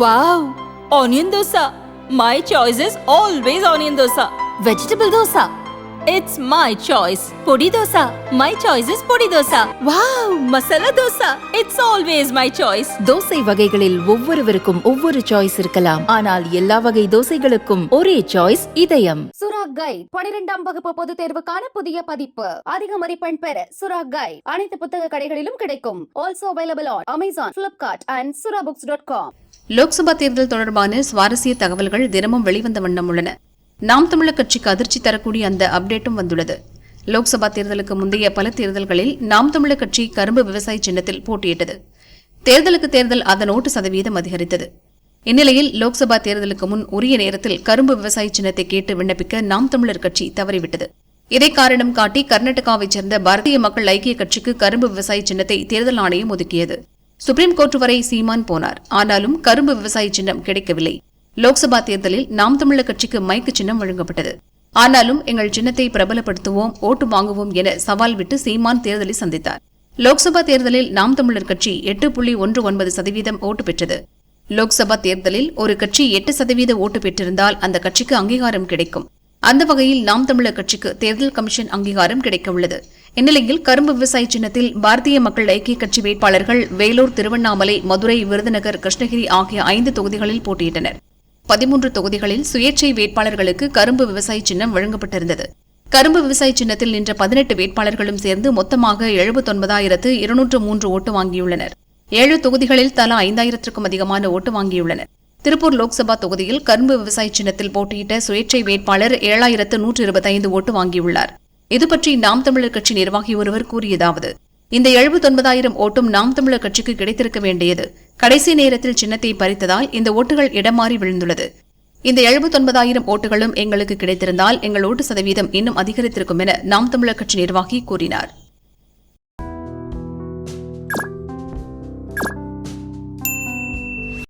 Wow onion dosa my choices always onion dosa vegetable dosa It's my choice. Podi dosa. My choice is podi dosa. Wow! Masala dosa. It's always my choice. Dosa வகைகளில் ஒவ்வொருவருக்கும் ஒவ்வொரு choice இருக்கலாம் ஆனால் எல்லா வகை தோசைகளுக்கும் ஒரே choice இதயம் சுரா கைட் பனிரெண்டாம் வகுப்பு பொதுத் தேர்வுக்கான புதிய பதிப்பு அதிக மதிப்பெண் பெற சுரா கைட் அனைத்து புத்தக கடைகளிலும் கிடைக்கும் also available on Amazon Flipkart and Sura books dot com Lok Sabha தேர்தல் தொடர்பான சுவாரஸ்ய தகவல்கள் தினமும் வெளிவந்த வண்ணம் உள்ளன நாம் தமிழர் கட்சிக்கு அதிர்ச்சி தரக்கூடிய அந்த அப்டேட்டும் வந்துள்ளது. லோக்சபா தேர்தலுக்கு முந்தைய பல தேர்தல்களில் நாம் தமிழர் கட்சி கரும்பு விவசாய சின்னத்தில் போட்டியிட்டது. தேர்தலுக்கு தேர்தல் அதன் ஓட்டு சதவீதம் அதிகரித்தது. இந்நிலையில் லோக்சபா தேர்தலுக்கு முன் உரிய நேரத்தில் கரும்பு விவசாய சின்னத்தை கேட்டு விண்ணப்பிக்க நாம் தமிழர் கட்சி தவறிவிட்டது. இதை காரணம் காட்டி கர்நாடகாவைச் சேர்ந்த பாரதிய மக்கள் ஐக்கிய கட்சிக்கு கரும்பு விவசாய சின்னத்தை தேர்தல் ஆணையம் ஒதுக்கியது. சுப்ரீம் கோர்ட் வரை சீமான் போனார். ஆனாலும் கரும்பு விவசாய சின்னம் கிடைக்கவில்லை. லோக்சபா தேர்தலில் நாம் தமிழர் கட்சிக்கு மைக்கு சின்னம் வழங்கப்பட்டது. ஆனாலும் எங்கள் சின்னத்தை பிரபலப்படுத்துவோம் ஓட்டு வாங்குவோம் என சவால் விட்டு சீமான் தேர்தலை சந்தித்தார். லோக்சபா தேர்தலில் நாம் தமிழர் கட்சி எட்டு புள்ளி ஒன்று ஒன்பது சதவீதம் ஓட்டு பெற்றது. லோக்சபா தேர்தலில் ஒரு கட்சி எட்டு சதவீத ஓட்டு பெற்றிருந்தால் அந்த கட்சிக்கு அங்கீகாரம் கிடைக்கும். அந்த வகையில் நாம் தமிழர் கட்சிக்கு தேர்தல் கமிஷன் அங்கீகாரம் கிடைக்க உள்ளது. இந்நிலையில் கரும்பு விவசாய சின்னத்தில் பாரதிய மக்கள் ஐக்கிய கட்சி வேட்பாளர்கள் வேலூர் திருவண்ணாமலை மதுரை விருதுநகர் கிருஷ்ணகிரி ஆகிய ஐந்து தொகுதிகளில் போட்டியிட்டனர். பதிமூன்று தொகுதிகளில் சுயேட்சை வேட்பாளர்களுக்கு கரும்பு விவசாய சின்னம் வழங்கப்பட்டிருந்தது. கரும்பு விவசாய சின்னத்தில் நின்ற பதினெட்டு வேட்பாளர்களும் சேர்ந்து மொத்தமாக எழுபத்தொன்பதாயிரத்து இருநூற்று மூன்று ஓட்டு வாங்கியுள்ளனர். ஏழு தொகுதிகளில் தலா ஐந்தாயிரத்திற்கும் அதிகமான ஓட்டு வாங்கியுள்ளனர். திருப்பூர் லோக்சபா தொகுதியில் கரும்பு விவசாய சின்னத்தில் போட்டியிட்ட சுயேட்சை வேட்பாளர் ஏழாயிரத்து நூற்று இருபத்தைந்து ஓட்டு வாங்கியுள்ளார். இதுபற்றி நாம் தமிழர் கட்சி நிர்வாகி ஒருவர் கூறியதாவது இந்த எழுபத்தொன்பதாயிரம் ஓட்டும் நாம் தமிழர் கட்சிக்கு கிடைத்திருக்க வேண்டியது. கடைசி நேரத்தில் சின்னத்தை பறித்ததால் இந்த ஓட்டுகள் இடமாறி விழுந்துள்ளது. இந்த எழுபத்தொன்பதாயிரம் ஓட்டுகளும் எங்களுக்கு கிடைத்திருந்தால் எங்கள் ஓட்டு சதவீதம் இன்னும் அதிகரித்திருக்கும் என நாம் தமிழர் கட்சி நிர்வாகி கூறினார்.